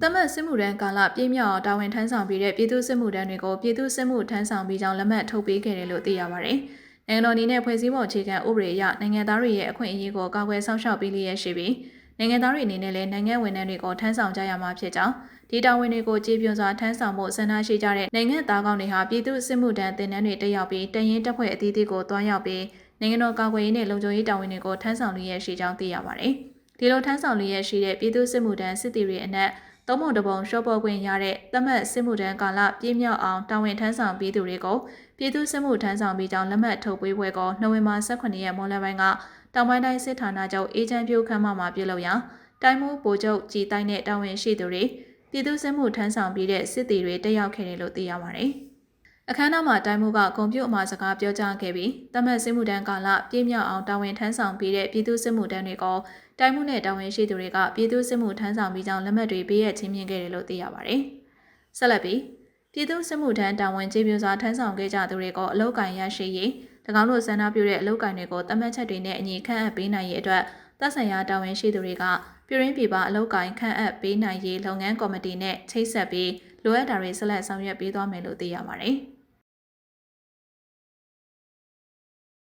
တမတ်စစ်မှုထမ်းကာလပြည့်မြောက်အောင်တာဝန်ထမ်းဆောင်ပြီးတဲ့ပြည်သူစစ်မှုထမ်းတွေကိုပြည်သူစစ်မှုထမ်းဆောင်ပြီးကြောင်းလက်မှတ်ထုတ်ပေးခဲ့တယ်လို့သိရပါတယ်။နိုင်ငံတော်အနေနဲ့ဖွဲ့စည်းပုံအခြေခံဥပဒေအရနိုင်ငံသားတွေရဲ့အခွင့်အရေးကိုကာကွယ်စောင့်ရှောက်ပေးလျက်ရှိပြီးနိုင်ငံသားတွေအနေနဲ့လည်းနိုင်ငံဝန်ထမ်းတွေကိုထမ်းဆောင်ကြရမှာဖြစ်ကြောင်းဒီတာဝန်တွေကိုကြည်ပြွန်စွာထမ်းဆောင်မှုဆန္ဒရှိကြတဲ့နိုင်ငံသားကောင်းတွေဟာပြည်သူစစ်မှုထမ်းတင်နန်းတွေတက်ရောက်ပြီးတရင်တပ်ဖွဲ့အသီးသီးကိုတွားရောက်ပြီးနိုင်ငံတော်ကာကွယ်ရေးနဲ့လုံခြုံရေးတာဝန်တွေကိုထမ်းဆောင်လျက်ရှိကြောင်းသိရပါတယ်။ဒီလိုထမ်းဆောင်လျက်ရှိတဲ့ပြည်သူစစ်မှုထမ်းစစ်တီတွေအနက် သုံးပုံတစ်ပုံရှော့ပေါ်ခွင့်ရတဲ့တမတ်စစ်မှုထမ်းကာလပြည့်မြောက်အောင်တာဝန်ထမ်းဆောင်ပြီးသူတွေကိုပြည်သူစစ်မှုထမ်းဆောင်ပြီးကြောင်းလက်မှတ်ထုတ်ပေးပွဲကိုနိုဝင်ဘာ18ရက်မွန်လပိုင်းကတောင်ပိုင်းတိုင်းစစ်ဌာနချုပ်အေဂျင့်ပြုခန်းမမှာပြုလုပ်ရာတိုင်းမှုဗိုလ်ချုပ်ကြည်တိုင်းနဲ့တာဝန်ရှိသူတွေပြည်သူစစ်မှုထမ်းဆောင်ပြီးတဲ့စစ်တီတွေတက်ရောက်ခဲ့တယ်လို့သိရပါတယ်။ အခမ်းအနားမှာတိုင်းမှုကကွန်ပျူတာအမှာစကားပြောကြားခဲ့ပြီးတမတ်စစ်မှုထမ်းကာလပြည့်မြောက်အောင်တာဝန်ထမ်းဆောင်ပြီးတဲ့ပြည်သူစစ်မှုထမ်းတွေကိုတိုင်းမှုနဲ့တာဝန်ရှိသူတွေကပြည်သူစစ်မှုထမ်းဆောင်ပြီးကြောင်းလက်မှတ်တွေပေးရချင်းမြင်ခဲ့တယ်လို့သိရပါတယ်။ဆက်လက်ပြီးပြည်သူစစ်မှုထမ်းတာဝန်ကျေပြစွာထမ်းဆောင်ခဲ့ကြသူတွေကိုအလောက်ကန်ရရှိရေး၎င်းတို့ဆန္ဒပြုတဲ့အလောက်ကန်တွေကိုတမတ်ချက်တွေနဲ့အညီခန့်အပ်ပေးနိုင်ရေးအတွက်သက်ဆိုင်ရာတာဝန်ရှိသူတွေကပြည်ရင်းပြည်ပအလောက်ကန်ခန့်အပ်ပေးနိုင်ရေးလုပ်ငန်းကော်မတီနဲ့ချိတ်ဆက်ပြီးလိုအပ်တာတွေဆက်လက်ဆောင်ရွက်ပေးသွားမယ်လို့သိရပါတယ်။